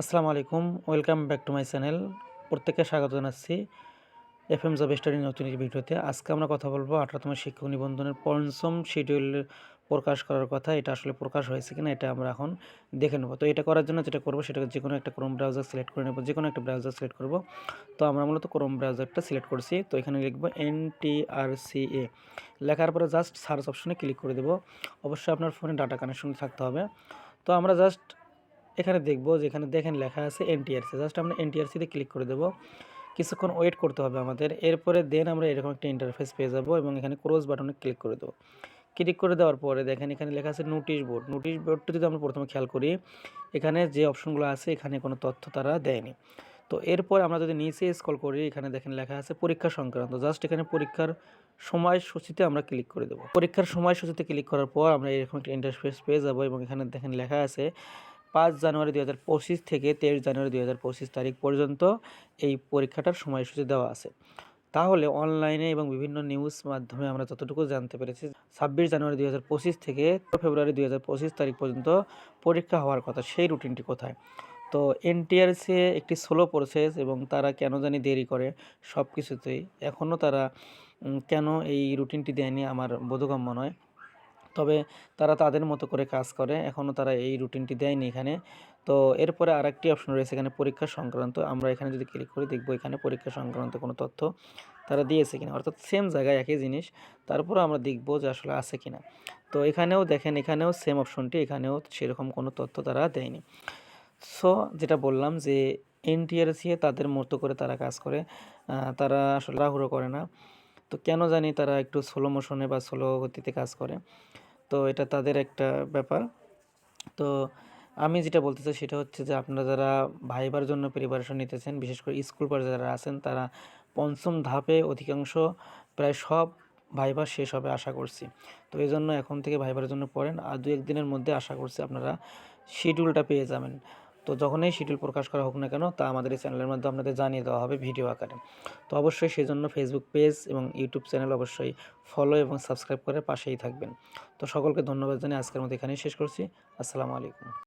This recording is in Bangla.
আসসালামু আলাইকুম, welcome back to my channel. প্রত্যেককে স্বাগত জানাচ্ছি এফ এম জব স্টাডি নতুন ভিডিওতে। আজকে আমরা কথা বলব আঠারোতম শিক্ষক নিবন্ধনের পঞ্চম শিডিউল প্রকাশ করার কথা। এটা আসলে প্রকাশ হয়েছে কিনা এটা আমরা এখন দেখে নেব। তো এটা করার জন্য যেটা করব সেটা যে কোনো একটা ক্রোম ব্রাউজার সিলেক্ট করে নেব যে কোনো একটা ব্রাউজার সিলেক্ট করব। তো আমরা মূলত ক্রোম ব্রাউজারটা সিলেক্ট করছি। তো এখানে লিখব এন টি আর সি এ লেখার পরে জাস্ট সার্চ অপশনে ক্লিক করে দেবো। অবশ্যই আপনার ফোনে ডাটা কানেকশন থাকতে হবে। তো আমরা জাস্ট এখানে দেখব যেখানে দেখেন লেখা আছে এনটিআরসি জাস্ট আমরা এনটিআরসিতে ক্লিক করে দেবো। কিছুক্ষণ ওয়েট করতে হবে আমাদের, এরপরে দেন আমরা এরকম একটা ইন্টারফেস পেয়ে যাব এবং এখানে ক্রোজ বাটনে ক্লিক করে দেবো। ক্লিক করে দেওয়ার পরে দেখেন এখানে লেখা আছে নোটিশ বোর্ড নোটিশ বোর্ডটা যদি আমরা প্রথমে খেয়াল করি, এখানে যে অপশনগুলো আছে এখানে কোনো তথ্য তারা দেয়নি। তো এরপর আমরা যদি নিচে স্কল করি, এখানে দেখেন লেখা আছে পরীক্ষা সংক্রান্ত জাস্ট এখানে পরীক্ষার সময়সূচিতে আমরা ক্লিক করে দেবো। পরীক্ষার সময়সূচিতে ক্লিক করার পর আমরা এরকম একটা ইন্টারফেস পেয়ে যাব এবং এখানে দেখেন লেখা আছে পাঁচ জানুয়ারি দুই হাজার পঁচিশ থেকে তেইশ জানুয়ারি দুই হাজার পঁচিশ তারিখ পর্যন্ত এই পরীক্ষাটার সময়সূচি দেওয়া আছে। তাহলে অনলাইনে এবং বিভিন্ন নিউজ মাধ্যমে আমরা যতটুকু জানতে পেরেছি, ছাব্বিশ জানুয়ারি দুই হাজার পঁচিশ থেকে ফেব্রুয়ারি দুই হাজার পঁচিশ তারিখ পর্যন্ত পরীক্ষা হওয়ার কথা, সেই রুটিনটি কোথায়? তো এনটিআরসি একটি স্লো প্রসেস এবং তারা কেন জানি দেরি করে সব কিছুতেই এখনও তারা কেন এই রুটিনটি দেয়নি আমার বোধগম্য নয়। তবে তারা তাদের মতো করে কাজ করে। এখনও তারা এই রুটিনটি দেয়নি এখানে। তো এরপরে আরেকটি অপশন রয়েছে এখানে পরীক্ষা সংক্রান্ত। আমরা এখানে যদি ক্লিক করি দেখব এখানে পরীক্ষা সংক্রান্ত কোনো তথ্য তারা দিয়েছে কিনা। অর্থাৎ সেম জায়গায় একই জিনিস। তারপরে আমরা দেখব যে আসলে আছে কিনা। তো এখানেও দেখেন, এখানেও সেম অপশনটি এখানেও সেরকম কোনো তথ্য তারা দেয়নি। সো যেটা বললাম যে এনটিআরসি তাদের মতো করে তারা কাজ করে। তারা আসলে রাহুরো করে না। তো কেন জানি তারা একটু স্লো মোশনে বা স্লো গতিতে কাজ করে। তো এটা তাদের একটা ব্যাপার। তো আমি যেটা বলতে চাই সেটা হচ্ছে যে আপনারা যারা ভাইবার জন্য প্রিপারেশন নিতেছেন, বিশেষ করে স্কুল পর্যায়ে যারা আছেন, তারা পঞ্চম ধাপে অধিকাংশ প্রায় সব ভাইবার শেষ হবে আশা করছি। তো এই জন্য এখন থেকে ভাইবার জন্য পড়েন আর দু একদিনের মধ্যে আশা করছি আপনারা শিডিউলটা পেয়ে যাবেন। তো যখনই শিডিউল প্রকাশ করা হোক না কেন, তা আমাদের এই চ্যানেলের মাধ্যমে আপনাদের জানিয়ে দেওয়া হবে ভিডিও আকারে। তো অবশ্যই সেই জন্য ফেসবুক পেজ এবং ইউটিউব চ্যানেল অবশ্যই ফলো এবং সাবস্ক্রাইব করে পাশেই থাকবেন। তো সকলকে ধন্যবাদ জানিয়ে আজকের মধ্যে এখানেই শেষ করছি। আসসালামু আলাইকুম।